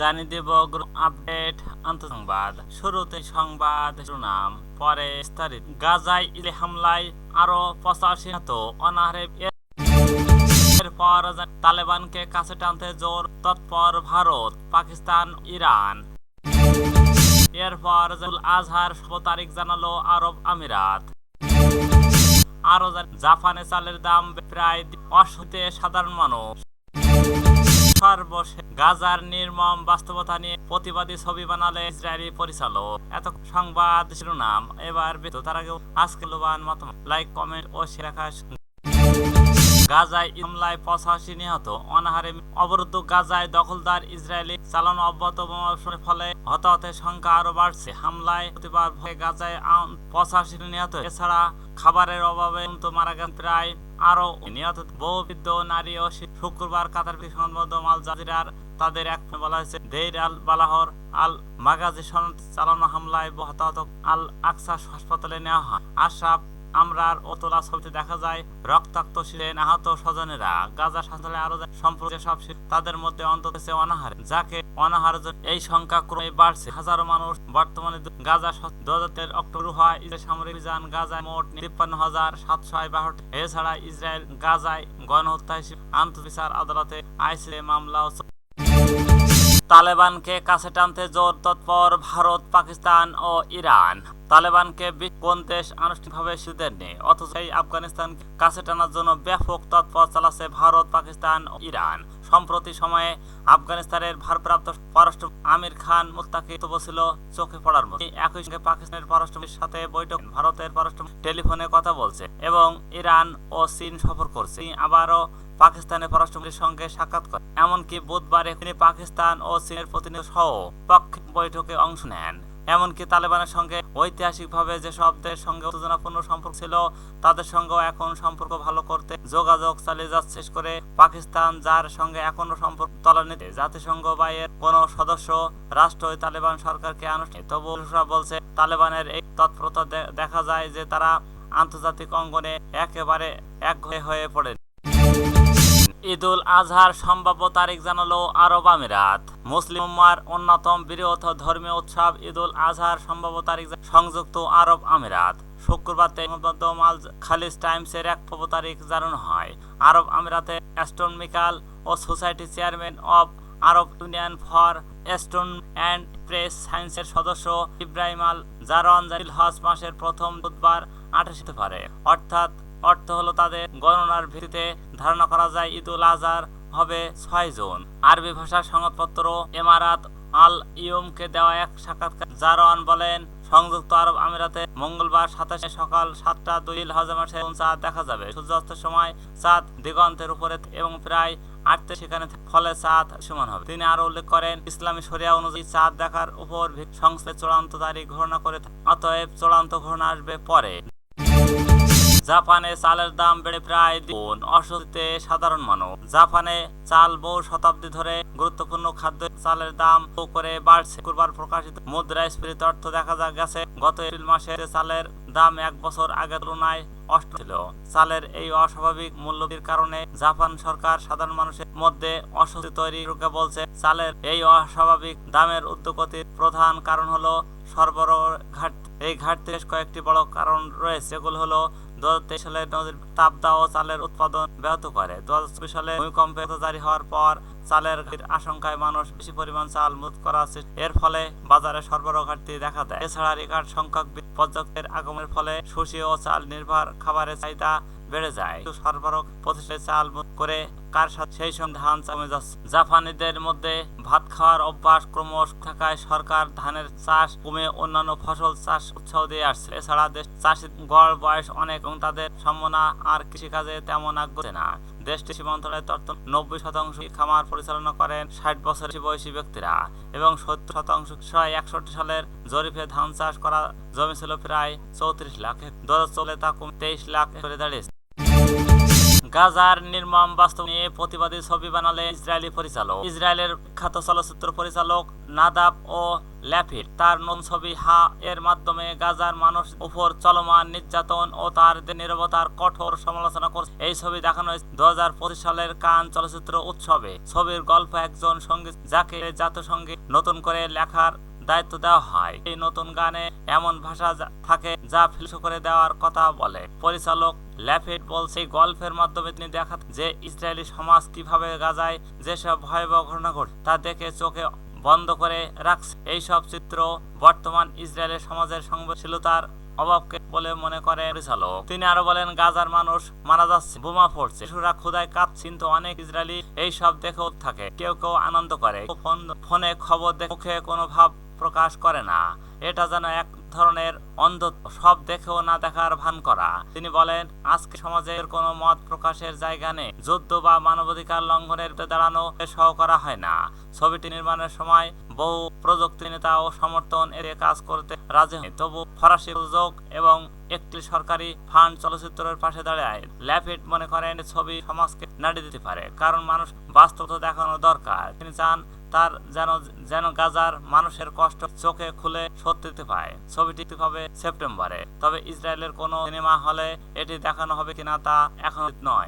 জানিয়ে দেব আপডেট আন্তঃসংবাদ। শুরুতে সংবাদ, শিরোনাম, পরে বিস্তারিত। গাজায় ইলে হামলায় আরও পঁচাশি তো অনাহারে এরপর তালেবানকে কাছে টানতে জোর তৎপর ভারত, পাকিস্তান, ইরান। এরপর আজহার তারিখ জানালো আরব আমিরাত। আরও জাপানে চালের দাম প্রায় অশুতে সাধারণ মানুষ। সর্বশেষ গাজার নির্মম বাস্তবতা নিয়ে প্রতিবাদী ছবি বানালে ইসরায়েলি পরিচালক এত সংবাদ শিরোনাম এবার। তার আগে আজকে লোবান মতামত লাইক, কমেন্ট ও রাখা গাজায় হামলায় পঁচাশি নিহত। অনাহারে অবরুদ্ধ গাজায় দখলদার ইসরায়েলি চালানো অব্যাহত বোমাবর্ষণের ফলে হতাহতের সংখ্যা আরও বাড়ছে। হামলায় প্রতিবার ভয়ে গাজায় পঁচাশি নিহত। এছাড়া খাবারের অভাবে মারা গেছেন প্রায় আরও নিহত বহু বৃদ্ধ নারী ও। শুক্রবার কাতার সংবাদ মাল জাজিরার তাদের এক বলা হয়েছে, দেইর আল বালাহর আল মাগাজি সনদ চালানো হামলায় হতাহত আল আকসা হাসপাতালে নেওয়া হয়। আশরাফ আমরার ও তোলা ছবিতে দেখা যায় রক্তাক্ত ছিলেন আহত স্বজনেরা। গাজা হাসপাতালে আরও যায় সম্প্রতি সব তাদের মধ্যে অন্তত অনাহার, যাকে অনাহার এই সংখ্যা ক্রমে বাড়ছে। হাজারো মানুষ বর্তমানে গাজা দু হাজার অক্টোবর হয় ইসরায়েল সামরিক অভিযান গাজায় মোট তিপ্পান্ন হাজার সাতশো বাষট্টি। এছাড়া ইসরায়েল গাজায় গণহত্যা হিসেবে আন্তর্জাতিক আদালতে আইসিএ মামলা তালেবানকে কাছে টানতে জোর তৎপর ভারত, পাকিস্তান ও ইরান। তালেবানকে কোন দেশ আনুষ্ঠানিকভাবে দেননি অথচ এই আফগানিস্তান কাছে টানার জন্য ব্যাপক তৎপর চালাচ্ছে ভারত, পাকিস্তান ও ইরান। সম্প্রতি সময়ে আফগানিস্তানের ভারপ্রাপ্ত পররাষ্ট্র আমির খান মুত্তাকি ছিল চোখে পড়ার মতো। একই সঙ্গে পাকিস্তানের পররাষ্ট্রমন্ত্রীর সাথে বৈঠক। ভারতের পররাষ্ট্র টেলিফোনে কথা বলছে এবং ইরান ও চীন সফর করছে। আবারও পাকিস্তানের পররাষ্ট্রমন্ত্রীর সঙ্গে সাক্ষাৎ করে এমনকি বুধবারে তিনি পাকিস্তান ও চীনের প্রতিনিধি সহ পক্ষে বৈঠকে অংশ নেন। এমনকি তালেবানের সঙ্গে ঐতিহাসিকভাবে যেসব দেশের সঙ্গে উত্তেজনাপূর্ণ সম্পর্ক ছিল, তাদের সঙ্গেও এখন সম্পর্ক ভালো করতে যোগাযোগ চালিয়ে যাচ্ছে। শেষ করে পাকিস্তান, যার সঙ্গে এখনও সম্পর্ক তলানিতে জাতিসংঘ বা এর কোন সদস্য রাষ্ট্র তালেবান সরকারকে আনুষ্ঠানিক। তবু বলছে, তালেবানের এই তৎপরতা দেখা যায় যে তারা আন্তর্জাতিক অঙ্গনে একেবারে এক হয়ে পড়ে ঈদুল আজহার সম্ভাব্য তারিখ জানালো আরব আমিরাত। মুসলিম উম্মার অন্যতম বৃহৎ ধর্মীয় উৎসব ঈদুল আজহার সম্ভাব্য তারিখ সংযুক্ত আরব আমিরাত। শুক্রবার মাল খালিজ টাইমসের এক পূর্ব তারিখ জানানো হয়। আরব আমিরাতে astronomical O society chairman of Arab union for astronomy and press সায়েন্সের সদস্য ইব্রাহিম আল জারন জারিল হজ মাসের প্রথম বুধবার আঠাশ পারে অর্থাৎ অর্থ হলো তাদের গণনার ভিত্তিতে ধারণা করা যায় ঈদুল আজহার হবে ছয় জুন। আরবি ভাষার সংবাদপত্র এমারাত আল ইয়ুমকে দেওয়া এক সাক্ষাৎকার। জারওয়ান বলেন, সংযুক্ত আরব আমিরাতে মঙ্গলবার সাতাশে সকাল সাতটা দুই মাসে চাঁদ দেখা যাবে? সূর্যাস্তের সময় চাঁদ দিগন্তের উপরে এবং প্রায় আটতে সেখানে ফলে চাঁদ সমান হবে। তিনি আরও উল্লেখ করেন, ইসলামী শরিয়া অনুযায়ী চাঁদ দেখার উপর সংস্থায় চূড়ান্ত তারিখ ঘোষণা করে অতএব চূড়ান্ত ঘোষণা আসবে পরে। জাপানে চালের দাম বেড়ে প্রায় গুণ। অস্বস্তিতে সাধারণ মানুষ। জাপানে চাল বহু শতাব্দী ধরে গুরুত্বপূর্ণ খাদ্য চালের দাম করে বাড়ছে। শুক্রবার প্রকাশিত মুদ্রাস্ফীতি অর্থ দেখা যা গেছে, গত এপ্রিল মাসে চালের দাম এক বছর আগের তুলনায় অষ্ট ছিল। চালের এই অস্বাভাবিক মূল্যবৃদ্ধির কারণে জাপান সরকার সাধারণ মানুষের মধ্যে অস্বস্তি তৈরি বলছে, চালের এই অস্বাভাবিক দামের উদ্যোগতির প্রধান কারণ হলো সরবরাহ ঘাটতি। এই ঘাটতি বেশ কয়েকটি বড় কারণ রয়েছে। এগুলো হলো, দু হাজার তেইশ সালে নদীর তাপদা ও চালের উৎপাদন ব্যাহত করে। দু হাজার চব্বিশ সালে ভূমিকম্পে জারি হওয়ার পর চালের আশঙ্কায় মানুষ বেশি পরিমাণ চাল মুদ করা এর ফলে বাজারে সরবরাহ ঘাটতি দেখা দেয়। এছাড়া রেকর্ড সংখ্যক পর্যটকের আগমনের ফলে সুশি ও চাল নির্ভর খাবারের চাহিদা বেড়ে যায়। সরবরাহ প্রতিষ্ঠানে চাল মুদ করে কার সাথে সেই সঙ্গে ধান কমে যাচ্ছে জাপানিদের মধ্যে ভাত খাওয়ার অভ্যাস ক্রমশ থাকায় সরকার ধানের চাষ কমে অন্যান্য ফসল চাষ উৎসাহ দিয়ে আসছে। এছাড়া দেশ চাষি গড় বয়স অনেক এবং তাদের সম্ভাবনা আর কৃষিকাজে তেমন আগ্রহ না। দেশটি সীমান্তরায় তথ্য নব্বই শতাংশ খামার পরিচালনা করেন ষাট বছরের বয়সী ব্যক্তিরা এবং সত্তর শতাংশ ছয় একষট্টি সালের জরিপে ধান চাষ করা জমি ছিল প্রায় চৌত্রিশ লাখ। দু হাজার চলে তা কমে তেইশ লাখ করে দাঁড়িয়েছে। গাজার নির্মম বাস্তব নিয়ে প্রতিবাদী ছবি বানালে ইসরায়েলি পরিচালক। ইসরায়েলের বিখ্যাত চলচ্চিত্র পরিচালক নাদাব ও ল্যাফিট। তার নতুন ছবি হা এর মাধ্যমে গাজার মানুষ উপর চলমান নির্যাতন ও তার নিরবতার কঠোর সমালোচনা করছে। এই ছবি দেখানো হয়েছে দু হাজার পঁচিশ সালের কান চলচ্চিত্র উৎসবে। ছবির গল্প একজন সংগীত যাকে জাতিসংগীত নতুন করে লেখার দায়িত্ব দেওয়া হয়। এই নতুন গানে এমন ভাষা থাকে যা ফিলস করে দেওয়ার কথা বলে। পরিচালক ল্যাফিট বলছে গল্পের মাধ্যমে তিনি দেখা যে ইসরায়েলি সমাজ কীভাবে গাজায় যেসব ভয়াবহ ঘটনা ঘটে তা দেখে চোখে বন্ধ করে রাখছে। এইসব চিত্র বর্তমান ইসরায়েলের সমাজের সংবেদনশীলতার অভাবকে বলে মনে করে পরিচালক। তিনি আরও বলেন, গাজার মানুষ মারা যাচ্ছে, বোমা পড়ছে, শিশুরা ক্ষুদায় কাঁপছে, কিন্তু অনেক ইসরায়েলি এই সব দেখেও থাকে, কেউ কেউ আনন্দ করে। ফোনে খবর দেখে মুখে কোনো ভাব প্রকাশ করে না। এটা যেন এক ধরনের অন্ধ সব দেখেও না দেখার ভান করা। তিনি বলেন, আজকে সমাজের কোনো মত প্রকাশের জায়গা নেই। যুদ্ধ বা মানবাধিকার লঙ্ঘনের দাঁড়ানো সহ করা হয় না। ছবিটি নির্মাণের সময় বহু প্রযুক্তি নেতা ও সমর্থন এর কাজ করতে রাজি হয় তবু ফরাসি প্রযোজক এবং একটি সরকারি ফান্ড চলচ্চিত্রের পাশে দাঁড়ায়। ল্যাফিট মনে করেন, ছবি সমাজকে নাড়ি দিতে পারে, কারণ মানুষ বাস্তবতা দেখানো দরকার। তিনি চান তার যেন যেন গাজার মানুষের কষ্ট চোখে খুলে সত্যিতে পায়। ছবিটি হবে সেপ্টেম্বরে। তবে ইসরায়েলের কোনো সিনেমা হলে এটি দেখানো হবে কিনা তা এখন নয়।